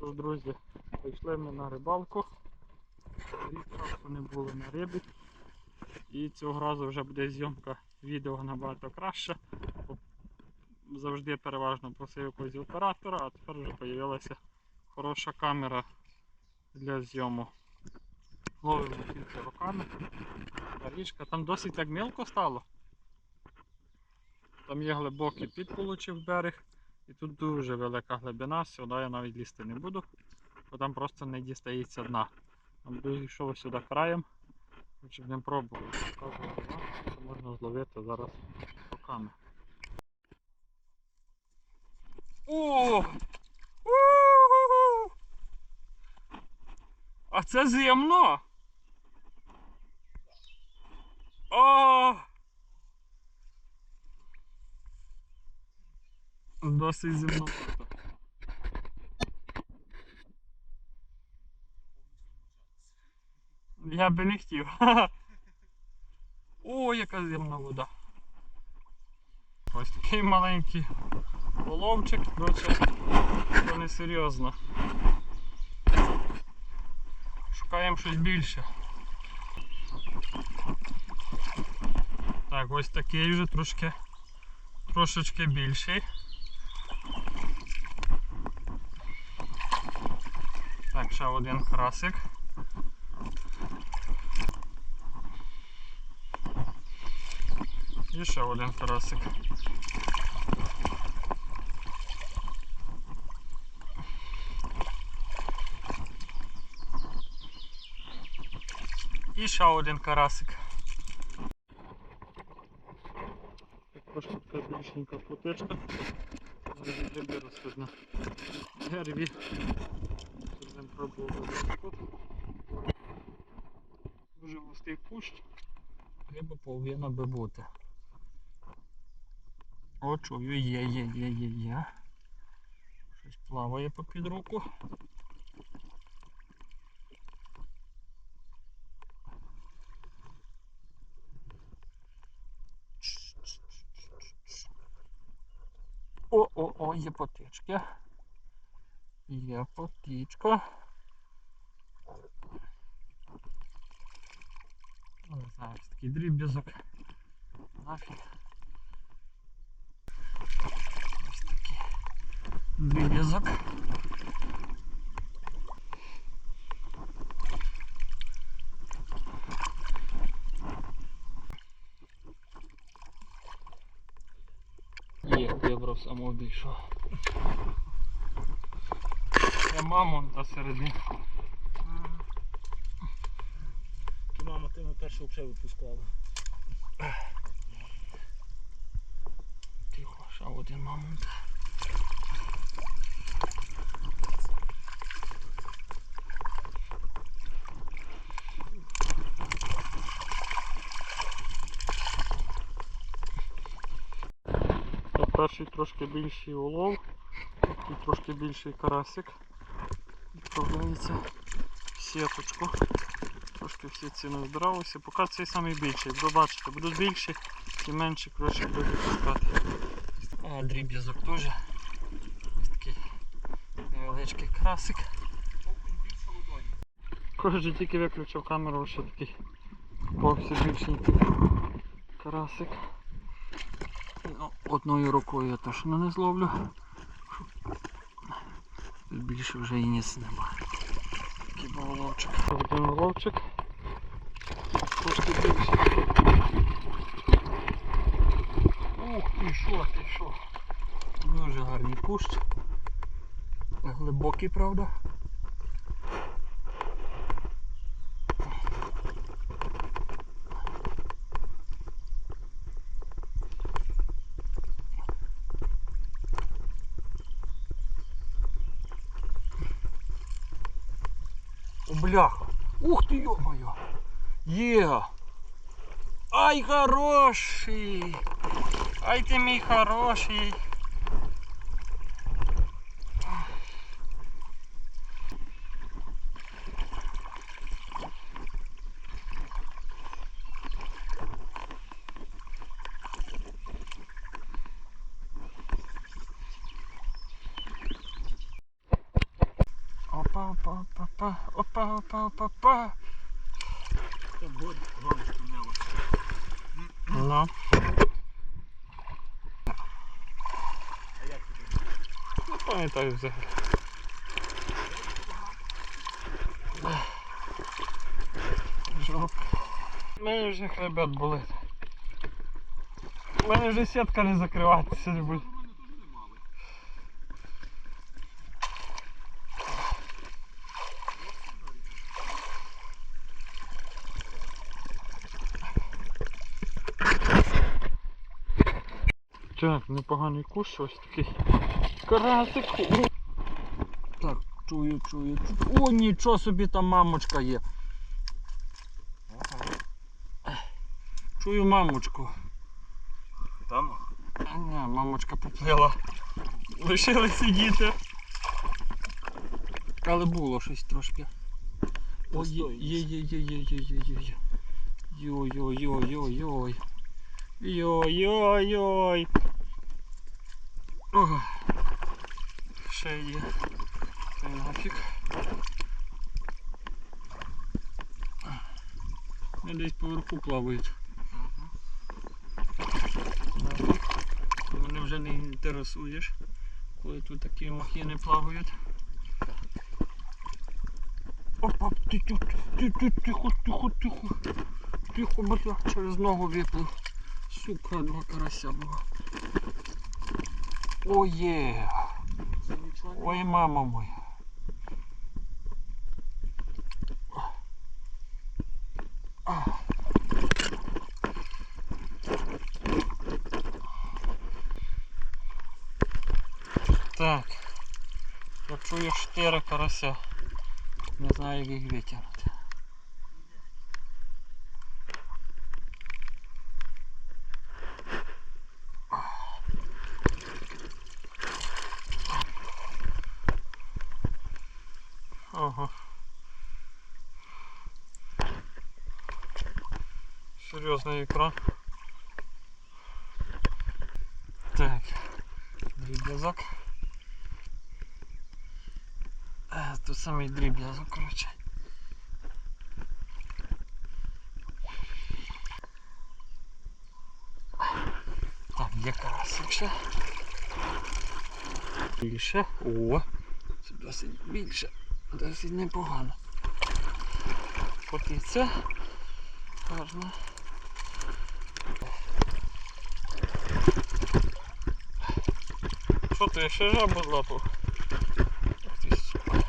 що ж, друзі, прийшли ми на рибалку. Рік часу не було на рибі. І цього разу вже буде зйомка відео набагато краще. Завжди переважно просив якогось оператора, а тепер вже з'явилася хороша камера для зйому. Ловимо тільки руками. Річка там досить так мілко стало. Там є глибокий підполучив берег. І тут дуже велика глибина, сюди я навіть лізти не буду, бо там просто не дістається дна. Буду сюди краєм, щоб не пробував. Що можна зловити зараз руками. О! А це зимно! О! Досить зимновато. Я би не хотів. О, яка зимна вода. Ось такий маленький половчик, це не серйозно. Шукаємо щось більше. Так, ось такий вже трошки трошечки більший. Ще один красик. І ще один карасик. І ще один карасик. Трошки така більшенька плотичка. Зараз гриби ростуть на тут. Дуже густий кущ. Риба повинна би бути. О, чую, є, є, є, є, є. Щось плаває попід руку. О, о, о, є потички. Є потічка. Ось зараз такий дріб'язок. Нафіг. Ось такий дріб'язок. Є, вибрав самого більшого. Це мамонта середини. Першого вже випускала. Тихо, ще один мамонт. Перший трошки більший улов, такий трошки більший карасик. Відправляється в. Трошки всі ціни збиралися. Поки цей самий більший. Ви бачите, будуть більші і менші коротше будуть відпускати. А дріб'язок теж. Ось такий невеличкий красик. Кожен тільки виключив камеру, ще такий повсі більшенький карасик. Ну, одною рукою я точно не зловлю. Більше вже і ніс немає. Такий головчик. Один головчик Трошки більший. Ух, ти що, ти що. Дуже гарний кущ. Глибокий, правда. О, бляха. Ух ты, ё-моё. Е. Ай, хороший. Ай ты мій хороший. Опа, опа, опа, опа, опа, опа, опа, опа. Голочку мело. Ну, А як думаєш? не пам'ятаю взагалі. Жопа. У мене вже хребет болить. У мене вже сітка не закриватися не буде. Так, непоганий куш, ось такий. Карасик. Так, чую, чую, чую. О, нічого собі там мамочка є. Чую мамочку. Там? Ні, мамочка поплила. Лишили сидіти. Але було щось трошки. Ой, є, є, є, є, є, є, є, є. Йой-йой-йой-йой-йой. Йой-йой-йой. Ох. Ще є. Це нафіг. Вони десь поверху плавають. Мене вже не інтересуєш, коли тут такі махіни плавають. Опа, ти, ти, ти, ти, тихо, тихо, тихо. Тихо, бля, через ногу виплив. Сука, два карася було. Оє. Це нічого не Ой, мама моя. А. Так. Я чую чотири карася. Не знаю, як їх витягнути. Серйозний екран. Так. Дріб'язок. Тут самий дріб'язок, коротше. Так, є карасик ще. Більше. О! Це досить більше. Досить непогано. Котиться. Гарно. Що ти ще жабу злапав? Ах ти сука.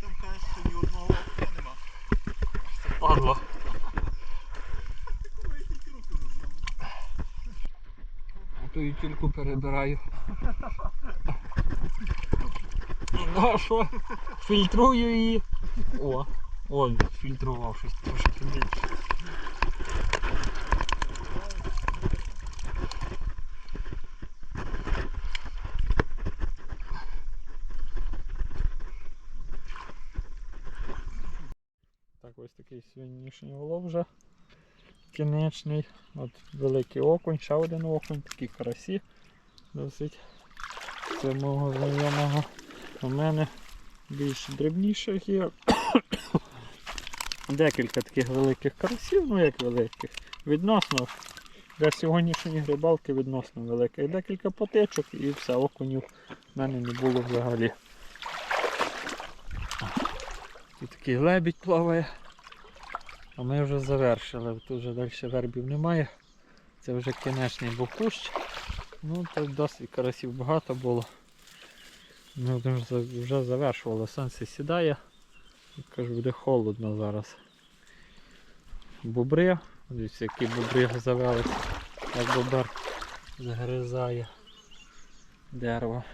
Там кажеш, що ні одного окна нема. Падла. Руки розжав. А то і тільки перебираю. Ну а що? Фільтрую її. О, о, фільтрував щось трошки більше. Так, ось такий сьогоднішній улов вже. Кінечний. От великий окунь, ще один окунь, такі карасі. Досить. Це мого знайомого. У мене більш дрібніших є. Декілька таких великих карасів, ну як великих. Відносно. Для сьогоднішньої рибалки відносно великих. Декілька потечок і все, окунів в мене не було взагалі. Тут такий лебідь плаває. А ми вже завершили. Тут вже далі вербів немає. Це вже кінечний був кущ. Ну, тут досить карасів багато було. Ми вже за- завершували. Сонце сідає. Кажу, буде холодно зараз. Бобри. Дивіться, які бобри завелися. Як бобер загризає дерево.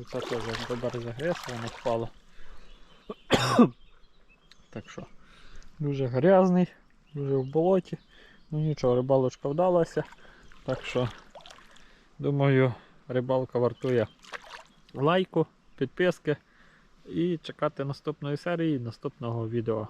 Оце теж як бобер загриз, воно впало. так що. Дуже грязний, дуже в болоті. Ну нічого, рибалочка вдалася. Так що, думаю, рибалка вартує лайку, підписки і чекати наступної серії, наступного відео.